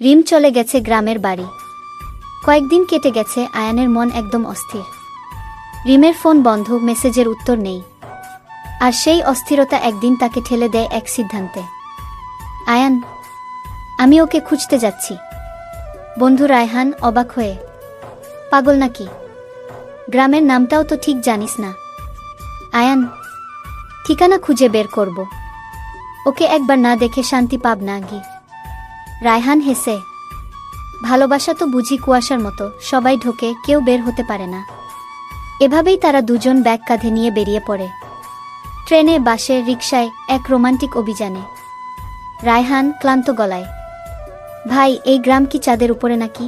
রিম চলে গেছে গ্রামের বাড়ি। কয়েকদিন কেটে গেছে, আয়ানের মন একদম অস্থির। রিমের ফোন বন্ধ, মেসেজের উত্তর নেই। আর সেই অস্থিরতা একদিন তাকে ঠেলে দেয় এক সিদ্ধান্তে। আয়ান, আমি ওকে খুঁজতে যাচ্ছি। বন্ধু রায়হান অবাক হয়ে, পাগল নাকি? গ্রামের নামটাও তো ঠিক জানিস না। আয়ান, ঠিকানা খুঁজে বের করব। ওকে একবার না দেখে শান্তি পাব না গি রায়হান হেসে, ভালোবাসা তো বুঝি কুয়াশার মতো, সবাই ঢোকে, কেউ বের হতে পারে না। এভাবেই তারা দুজন ব্যাগ কাঁধে নিয়ে বেরিয়ে পড়ে। ট্রেনে, বাসে, রিকশায় এক রোমান্টিক অভিযানে। রায়হান ক্লান্ত গলায়, ভাই, এই গ্রাম কি চাঁদের উপরে নাকি?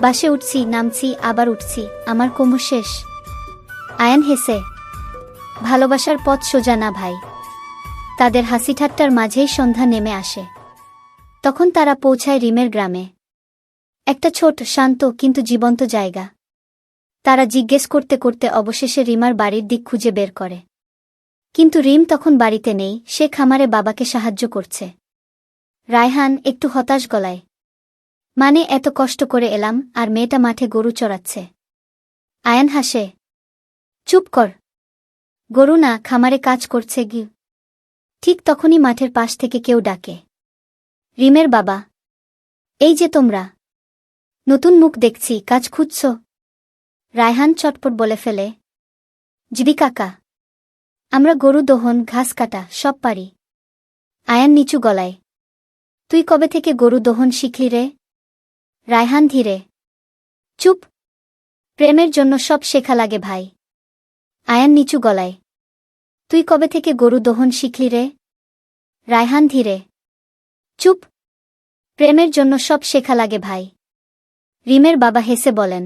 বাসে উঠছি, নামছি, আবার উঠছি, আমার কোমর শেষ। আয়ান হেসে, ভালোবাসার পথ সোজা না ভাই। তাদের হাসি ঠাট্টার মাঝেই সন্ধ্যা নেমে আসে। তখন তারা পৌঁছায় রিমের গ্রামে। একটা ছোট, শান্ত, কিন্তু জীবন্ত জায়গা। তারা জিজ্ঞেস করতে করতে অবশেষে রিমার বাড়ির দিক খুঁজে বের করে। কিন্তু রিম তখন বাড়িতে নেই, সে খামারে বাবাকে সাহায্য করছে। রায়হান একটু হতাশ গলায়। মানে এত কষ্ট করে এলাম, আর মেয়েটা মাঠে গরু চড়াচ্ছে? আয়ান হাসে। চুপ কর। গরু না, খামারে কাজ করছে গি ঠিক তখনই মাঠের পাশ থেকে কেউ ডাকে। রিমের বাবা। এই যে তোমরা। নতুন মুখ দেখছি, কাজ খুঁজছ? রায়হান চটপট বলে ফেলে। জিবি কাকা আমরা গরু, দহন, ঘাস কাটা, সব পারি। আয়ান নিচু গলায়। তুই কবে থেকে গরু, দহন শিখলি রে? রায়হান ধীরে। চুপ। প্রেমের জন্য সব শেখা লাগে ভাই। আয়ান নিচু গলায়। তুই কবে থেকে গরু, দহন শিখলি রে? রায়হান ধীরে। চুপ। প্রেমের জন্য সব শেখা লাগে ভাই। রিমের বাবা হেসে বলেন,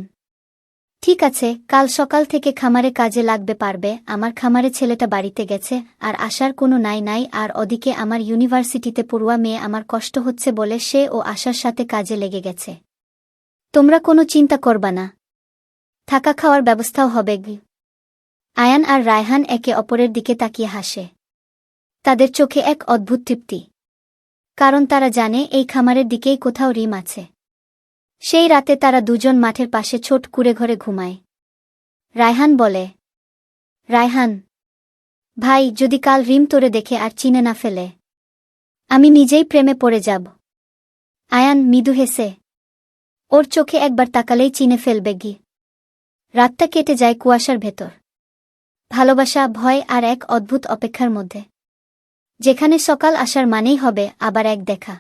ঠিক আছে, কাল সকাল থেকে খামারে কাজে লাগবে পারবে। আমার খামারে ছেলেটা বাড়িতে গেছে, আর আসার কোনো নাই নাই, আর ওদিকে আমার ইউনিভার্সিটিতে পড়ুয়া মেয়ে আমার কষ্ট হচ্ছে বলে সে ও আশার সাথে কাজে লেগে গেছে। তোমরা কোনো চিন্তা করবা না। থাকা খাওয়ার ব্যবস্থাও হবে আয়ান আর রায়হান একে অপরের দিকে তাকিয়ে হাসে। তাদের চোখে এক অদ্ভুত তৃপ্তি। কারণ তারা জানে এই খামারের দিকেই কোথাও রিম আছে। সেই রাতে তারা দুজন মাঠের পাশে ছোট কুড়ে ঘরে ঘুমায়। রায়হান বলে, রায়হান, ভাই, যদি কাল রিম তোরে দেখে আর চিনে না ফেলে, আমি নিজেই প্রেমে পড়ে যাব। আয়ান, মৃদু হেসে, ওর চোখে একবার তাকালেই চিনে ফেলবে গি। রাতটা কেটে যায় কুয়াশার ভেতর। ভালোবাসা, ভয় আর এক অদ্ভুত অপেক্ষার মধ্যে। যেখানে সকাল আসার মানেই হবে আবার এক দেখা।